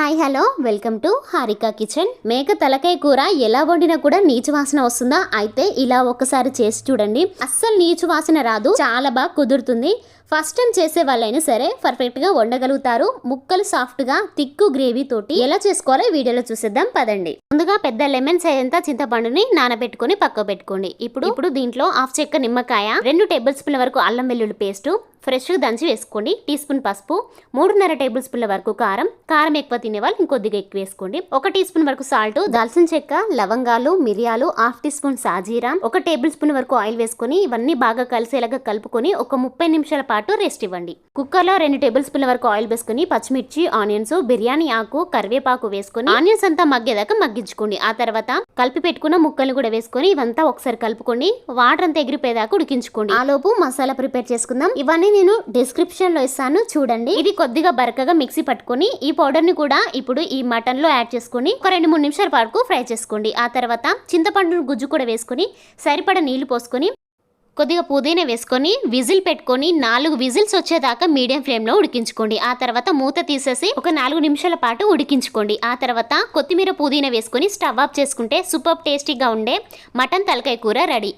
Hi hello. Welcome to Harika kitchen. మేక తలకాయ కూర ఎలా వండినా కూడా నీచు వాసన వస్తుందా? అయితే ఇలా ఒకసారి చేసి చూడండి. అస్సలు నీచు వాసన రాదు. చాలా బాగా కుదురుతుంది. ఫస్ట్ టైం చేసే వాళ్ళైనా సరే పర్ఫెక్ట్గా వండగలుగుతారు. ముక్కలు సాఫ్ట్గా తిక్కు గ్రేవీ తోటి ఎలా చేసుకోవాలో వీడియోలో చూసేద్దాం పదండి. ముందుగా పెద్ద లెమన్ సైజ్ చింతపండుని నానబెట్టుకొని పక్క పెట్టుకోండి. ఇప్పుడు ఇప్పుడు దీంట్లో హాఫ్ చెక్క నిమ్మకాయ రెండు టేబుల్ స్పూన్ల వరకు అల్లం వెల్లుల్లి పేస్ట్ ఫ్రెష్గా దంచి వేసుకోండి. టీ స్పూన్ పసుపు మూడున్నర టేబుల్ స్పూన్ల వరకు కారం కారం ఎక్కువ తినేవాళ్ళు ఇంకొద్దిగా ఎక్కువ వేసుకోండి. ఒక టీ స్పూన్ వరకు సాల్ట్ దాల్చిన చెక్క లవంగాలు మిరియాలు హాఫ్ టీ స్పూన్ సాజీరా ఒక టేబుల్ స్పూన్ వరకు ఆయిల్ వేసుకొని ఇవన్నీ బాగా కలిసేలాగా కలుపుకొని ఒక ముప్పై నిమిషాల పాటు రెస్ట్ ఇవ్వండి. కుక్కర్లో రెండు టేబుల్ స్పూన్ల వరకు ఆయిల్ వేసుకుని పచ్చిమిర్చి ఆనియన్స్ బిర్యానీ ఆకు కరివేపాకు వేసుకొని ఆనియన్స్ అంతా మగ్గేదాకా మగ్గించుకోండి. ఆ తర్వాత కలిపి పెట్టుకున్న ముక్కలు కూడా వేసుకొని ఇవంతా ఒకసారి కలుపుకొని వాటర్ అంతా ఎగిరిపోయేదాకా ఉడికించుకోండి. ఆ లోపు మసాలా ప్రిపేర్ చేసుకుందాం. ఇవన్నీ నేను డిస్క్రిప్షన్లో ఇస్తాను చూడండి. ఇది కొద్దిగా బరకగా మిక్సీ పట్టుకొని ఈ పౌడర్ని కూడా ఇప్పుడు ఈ మటన్లో యాడ్ చేసుకొని ఒక రెండు మూడు నిమిషాల వరకు ఫ్రై చేసుకోండి. ఆ తర్వాత చింతపండు గుజ్జు కూడా వేసుకొని సరిపడ నీళ్ళు పోసుకొని కొద్దిగా పుదీనా వేసుకొని విజిల్ పెట్టుకొని నాలుగు విజిల్స్ వచ్చేదాకా మీడియం ఫ్లేమ్లో ఉడికించుకోండి. ఆ తర్వాత మూత తీసేసి ఒక నాలుగు నిమిషాల పాటు ఉడికించుకోండి. ఆ తర్వాత కొత్తిమీర పుదీనా వేసుకొని స్టవ్ ఆఫ్ చేసుకుంటే సూపర్ టేస్టీగా ఉండే మటన్ తలకాయ కూర రెడీ.